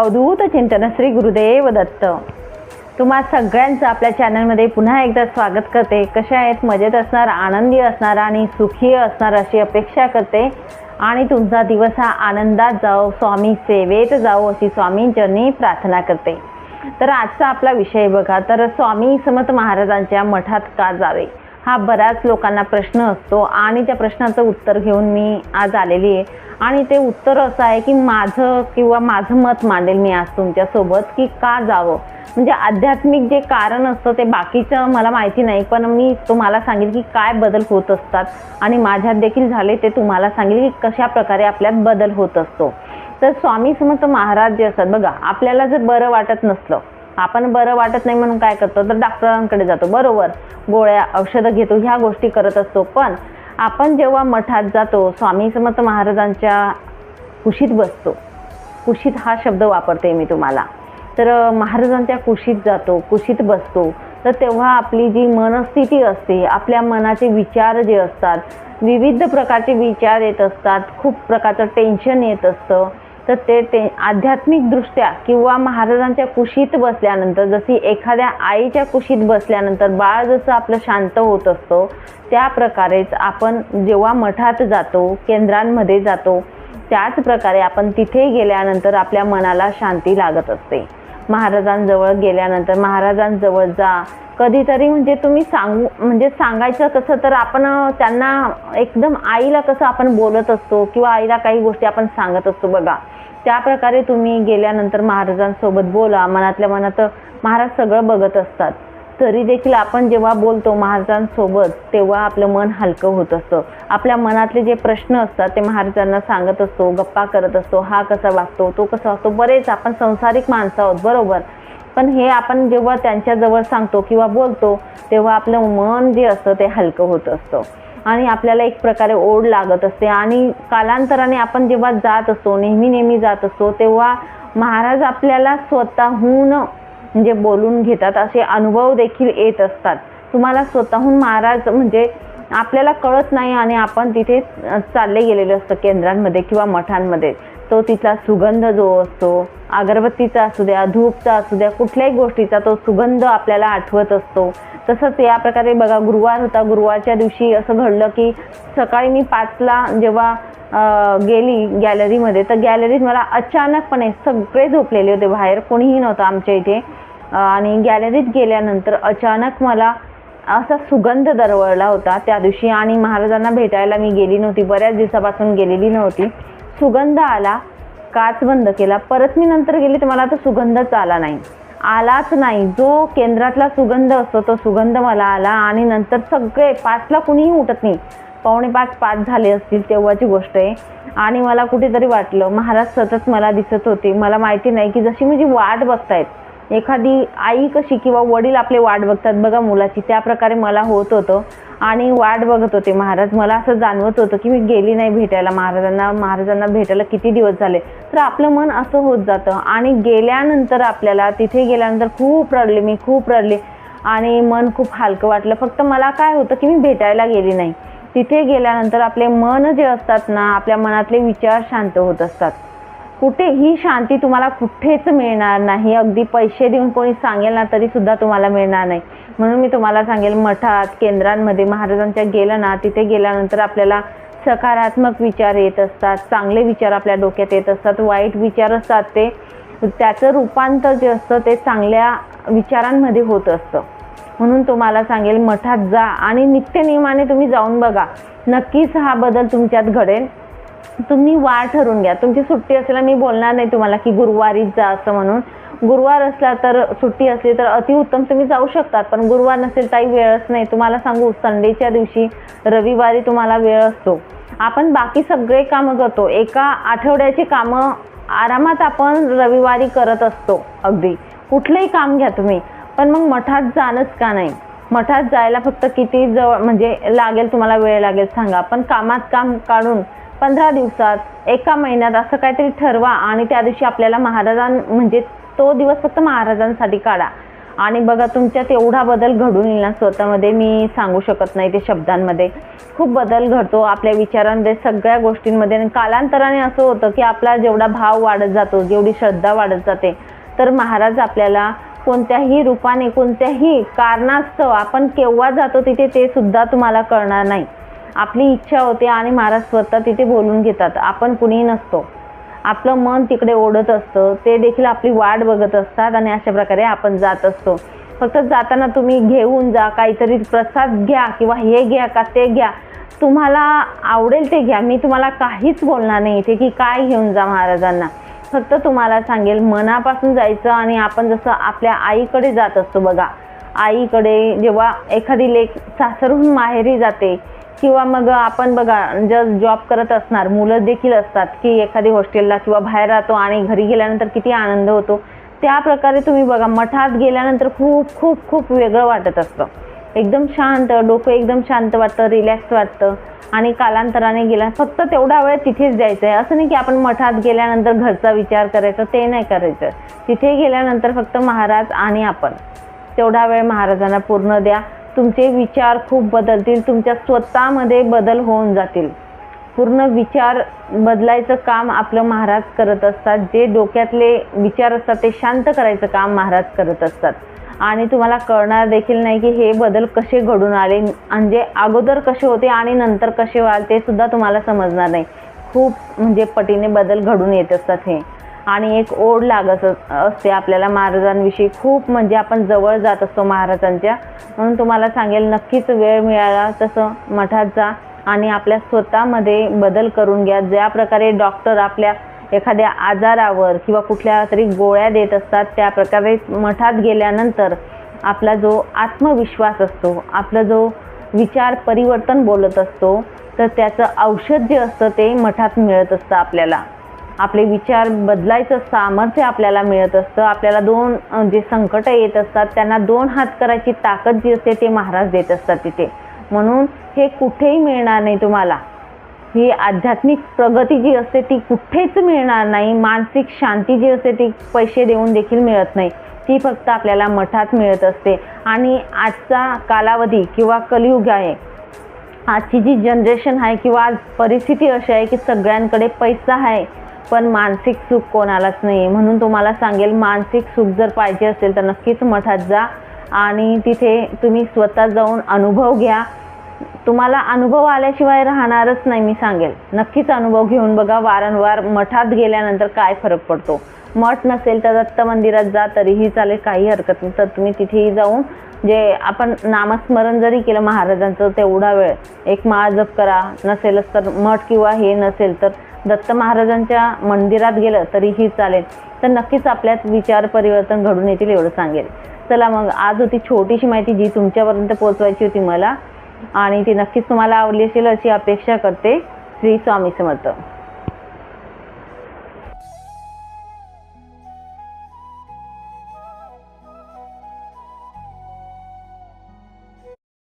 अवधूत चिंतन श्री गुरुदेव दत्त. तुम्हा सगळ्यांचं आपल्या चॅनलमध्ये पुन्हा एकदा स्वागत करते. कशा आहेत? मजेत असणार आनंदी असणार आणि सुखी असणार अशी अपेक्षा करते. आणि तुमचा दिवस हा आनंदात जाओ स्वामी सेवेत जाओ अशी स्वामींचरणी प्रार्थना करते. तर आजचा आपला विषय बघा. तर स्वामी समत महाराजांच्या मठात का जावे? हा बऱ्याच लोकांना प्रश्न असतो आणि त्या प्रश्नाचं उत्तर घेऊन मी आज आलेली आहे. आणि ते उत्तर असं आहे की माझं किंवा माझं मत मांडेल मी आज तुमच्यासोबत की का जावं? म्हणजे आध्यात्मिक जे कारण असतं ते बाकीचं मला माहिती नाही पण मी तुम्हाला सांगेल की काय बदल होत असतात आणि माझ्यात देखील झाले ते तुम्हाला सांगेल की कशा प्रकारे आपल्यात बदल होत असतो. तर स्वामी समर्थ महाराज जे असतात बघा आपल्याला जर बरं वाटत नसलं आपण बरं वाटत नाही म्हणून काय करतो? तर डॉक्टरांकडे जातो. बरोबर. गोळ्या औषधं घेतो ह्या गोष्टी करत असतो. पण आपण जेव्हा मठात जातो स्वामी समर्थ महाराजांच्या कुशीत बसतो. कुशीत हा शब्द वापरते मी तुम्हाला. तर महाराजांच्या कुशीत जातो कुशीत बसतो. तर तेव्हा आपली जी मनस्थिती असते आपल्या मनाचे विचार जे असतात विविध प्रकारचे विचार येत असतात खूप प्रकारचं टेन्शन येत असतं. तर ते ते आध्यात्मिकदृष्ट्या किंवा महाराजांच्या कुशीत बसल्यानंतर जशी एखाद्या आईच्या कुशीत बसल्यानंतर बाळ जसं आपलं शांत होत असतो त्या प्रकारेच आपण जेव्हा मठात जातो केंद्रांमध्ये जातो त्याच प्रकारे आपण तिथे गेल्यानंतर आपल्या मनाला शांती लागत असते. महाराजांजवळ गेल्यानंतर महाराजांजवळ जा. कधीतरी म्हणजे तुम्ही सांगू म्हणजे सांगायचं कसं तर आपण त्यांना एकदम आईला कसं आपण बोलत असतो किंवा आईला काही गोष्टी आपण सांगत असतो बघा. त्या प्रकारे तुम्ही गेल्यानंतर महाराजांसोबत बोला. मनातल्या मनात महाराज सगळं बघत असतात. तरी देखील आपण जेव्हा बोलतो महाराजांसोबत तेव्हा आपलं मन हलकं होत असतं. आपल्या मनातले जे प्रश्न असतात ते महाराजांना सांगत असतो गप्पा करत असतो हा कसा वागतो तो कसा वागतो बरेच आपण संसारिक माणसं आहोत बरोबर? पण हे आपण जेव्हा त्यांच्याजवळ सांगतो किंवा बोलतो तेव्हा आपलं मन जे असतं ते हलकं होत असतं. आणि आपल्याला एक प्रकारे ओढ लागत असते. आणि कालांतराने आपण जेव्हा जात असतो नेहमी नेहमी जात असतो तेव्हा महाराज आपल्याला स्वतःहून म्हणजे बोलून घेतात असे अनुभव देखील येत असतात. तुम्हाला स्वतःहून महाराज म्हणजे आपल्याला कळत नाही आणि आपण तिथे चालले गेलेलो असतं केंद्रांमध्ये किंवा मठांमध्ये. तो तिथला सुगंध जो असतो अगरबत्तीचा असू द्या धूपचा असू द्या कुठल्याही गोष्टीचा तो सुगंध आपल्याला आठवत असतो. तसंच या प्रकारे बघा गुरुवार होता गुरुवारच्या दिवशी असं घडलं की सकाळी मी पाचला जेव्हा गेली गॅलरीमध्ये तर गॅलरीत मला अचानकपणे सगळे झोपलेले होते बाहेर कोणीही नव्हतं आमच्या इथे. आणि गॅलरीत गेल्यानंतर अचानक मला असा सुगंध दरवळला होता त्या दिवशी आणि महाराजांना भेटायला मी गेली नव्हती बऱ्याच दिवसापासून गेलेली नव्हती. सुगंध आला काच बंद केला. परत मी नंतर गेली तर मला तो सुगंधच आला नाही. आलाच नाही. जो केंद्रातला सुगंध असतो तो सुगंध मला आला आणि नंतर सगळे पाचला कुणीही उठत नाही. पावणे पाच पाच झाले असतील तेव्हाची गोष्ट आहे. आणि मला कुठेतरी वाटलं महाराज सतत मला दिसत होते. मला माहिती नाही की जशी माझी वाट बघतायत एखादी आई कशी किंवा वडील आपले वाट बघतात बघा मुलाची त्या प्रकारे मला होत होतं. आणि वाट बघत होते महाराज. मला असं जाणवत होतं की मी गेली नाही भेटायला. महाराजांना महाराजांना भेटायला किती दिवस झाले? तर आपलं मन असं होत जातं. आणि गेल्यानंतर आपल्याला तिथे गेल्यानंतर खूप रडले मी खूप रडले. आणि मन खूप हलकं वाटलं. फक्त मला काय होतं की मी भेटायला गेली नाही. तिथे गेल्यानंतर आपले मन जे असतात ना आपल्या मनातले विचार शांत होत असतात. कुठे ही शांती तुम्हाला कुठेच मिळणार नाही. अगदी पैसे देऊन कोणी सांगेल ना तरी सुद्धा तुम्हाला मिळणार नाही. म्हणून मी तुम्हाला सांगेल मठात केंद्रांमध्ये महाराजांच्या गेलं ना तिथे गेल्यानंतर आपल्याला सकारात्मक विचार येत असतात चांगले विचार आपल्या डोक्यात येत असतात वाईट विचार असतात ते. त्याचं रूपांतर जे असतं ते चांगल्या विचारांमध्ये होत असतं. म्हणून तुम्हाला सांगेल मठात जा आणि नित्यनियमाने तुम्ही जाऊन बघा. नक्कीच हा बदल तुमच्यात घडेल. तुम्ही वार ठरवून घ्या. तुमची सुट्टी असल्याला मी बोलणार नाही तुम्हाला की गुरुवारीच जा असं म्हणून. गुरुवार असला तर सुट्टी असली तर अतिउत्तम तुम्ही जाऊ शकतात. पण गुरुवार नसेल काही वेळच नाही. तुम्हाला सांगू संडेच्या दिवशी रविवारी तुम्हाला वेळ असतो. आपण बाकी सगळे कामं करतो. एका आठवड्याची कामं आरामात आपण रविवारी करत असतो. अगदी. कुठलंही काम घ्या तुम्ही. पण मग मठात जाणंच का नाही? मठात जायला फक्त किती जवळ म्हणजे लागेल तुम्हाला वेळ लागेल सांगा. पण कामात काम काढून पंधरा दिवसात एका महिन्यात असं काहीतरी ठरवा आणि त्या दिवशी आपल्याला महाराजां म्हणजे तो दिवस फक्त महाराजांसाठी काढा. आणि बघा तुमच्यात एवढा बदल घडून येईल ना स्वतःमध्ये मी सांगू शकत नाही ते शब्दांमध्ये. खूप बदल घडतो आपल्या विचारांमध्ये सगळ्या गोष्टींमध्ये. आणि कालांतराने असं होतं की आपला जेवढा भाव वाढत जातो जेवढी श्रद्धा वाढत जाते तर महाराज आपल्याला कोणत्याही रूपाने कोणत्याही कारणास्तव आपण केव्हा जातो तिथे ते सुद्धा तुम्हाला कळणार नाही. आपली इच्छा होते आणि महाराज स्वतः तिथे बोलून घेतात. आपण कुणीही नसतो. आपलं मन तिकडे ओढत असतं. ते देखील आपली वाट बघत असतात आणि अशा प्रकारे आपण जात असतो. फक्त जाताना तुम्ही घेऊन जा काहीतरी प्रसाद घ्या किंवा हे घ्या का ते घ्या. तुम्हाला आवडेल ते घ्या. मी तुम्हाला काहीच बोलणार नाही इथे की काय घेऊन जा महाराजांना. फक्त तुम्हाला सांगेल मनापासून जायचं आणि आपण जसं आपल्या आईकडे जात असतो बघा. आईकडे जेव्हा एखादी लेक सासरहून माहेरी जाते किंवा मग आपण बघा जर जॉब करत असणार मुलं देखील असतात की एखादी हॉस्टेलला किंवा बाहेर राहतो आणि घरी गेल्यानंतर किती आनंद होतो त्या प्रकारे तुम्ही बघा मठात गेल्यानंतर खूप खूप खूप वेगळं वाटत असतं. एकदम शांत डोकं एकदम शांत वाटतं रिलॅक्स वाटतं आणि कालांतराने गेला फक्त तेवढा वेळ तिथेच जायचं आहे असं नाही की आपण मठात गेल्यानंतर घरचा विचार करायचा ते नाही करायचं. तिथे गेल्यानंतर फक्त महाराज आणि आपण. तेवढा वेळ महाराजांना पूर्ण द्या. तुमचे विचार खूप बदलतील तुमच्या स्वतःमध्ये बदल होऊन जातील. पूर्ण विचार बदलायचं काम आपलं महाराज करत असतात. जे डोक्यातले विचार असतात ते शांत करायचं काम महाराज करत असतात. आणि तुम्हाला कळणार देखील नाही की हे बदल कसे घडून आले म्हणजे अगोदर कसे होते आणि नंतर कसे व्हाल ते सुद्धा तुम्हाला समजणार नाही. खूप म्हणजे पटीने बदल घडून येत असतात हे. आणि एक ओढ लागत असते आपल्याला महाराजांविषयी. खूप म्हणजे आपण जवळ जात असतो महाराजांच्या. म्हणून तुम्हाला सांगेल नक्कीच वेळ मिळाला तसं मठात जा आणि आपल्या स्वतःमध्ये बदल करून घ्या. ज्या प्रकारे डॉक्टर आपल्या एखाद्या आजारावर किंवा कुठल्या तरी गोळ्या देत असतात त्या प्रकारे मठात गेल्यानंतर आपला जो आत्मविश्वास असतो आपला जो विचार परिवर्तन बोलत असतो तर त्याचं औषध जे असतं ते मठात मिळत असतं आपल्याला. आपले विचार बदलायचं सामर्थ्य आपल्याला मिळत असतं. आपल्याला दोन जे संकट येत असतात त्यांना दोन हात करायची ताकद जी असते ते महाराज देत असतात तिथे. म्हणून हे कुठेही मिळणार नाही तुम्हाला. ही आध्यात्मिक प्रगती जी असते ती कुठेच मिळणार नाही. मानसिक शांती जी असते ती पैसे देऊन देखील मिळत नाही. ती फक्त आपल्याला मठात मिळत असते. आणि आजचा कालावधी किंवा कलियुग आहे. आजची जी जनरेशन आहे किंवा आज परिस्थिती अशी आहे की सगळ्यांकडे पैसा आहे. पण मानसिक सुख कोणालाच नाही आहे म्हणून तुम्हाला सांगेल मानसिक सुख जर पाहिजे असेल तर नक्कीच मठात जा आणि तिथे तुम्ही स्वतः जाऊन अनुभव घ्या. तुम्हाला अनुभव आल्याशिवाय राहणारच नाही मी सांगेल. नक्कीच अनुभव घेऊन बघा वारंवार मठात गेल्यानंतर काय फरक पडतो. मठ नसेल तर दत्त मंदिरात जा तरीही चालेल काही हरकत नाही. तर तुम्ही तिथेही जाऊन जे आपण नामस्मरण जरी केलं महाराजांचं तेवढा वेळ एक माळ जप करा. नसेलच तर मठ किंवा हे नसेल तर दत्त महाराजांच्या मंदिरात गेलं तरीही चालेल तर नक्कीच आपल्यात विचार परिवर्तन घडून येतील एवढं सांगेल. चला मग आज होती छोटीशी माहिती जी तुमच्यापर्यंत पोहोचवायची होती मला आणि ती नक्कीच तुम्हाला आवडली असेल अशी अपेक्षा करते श्री स्वामी समर्थ.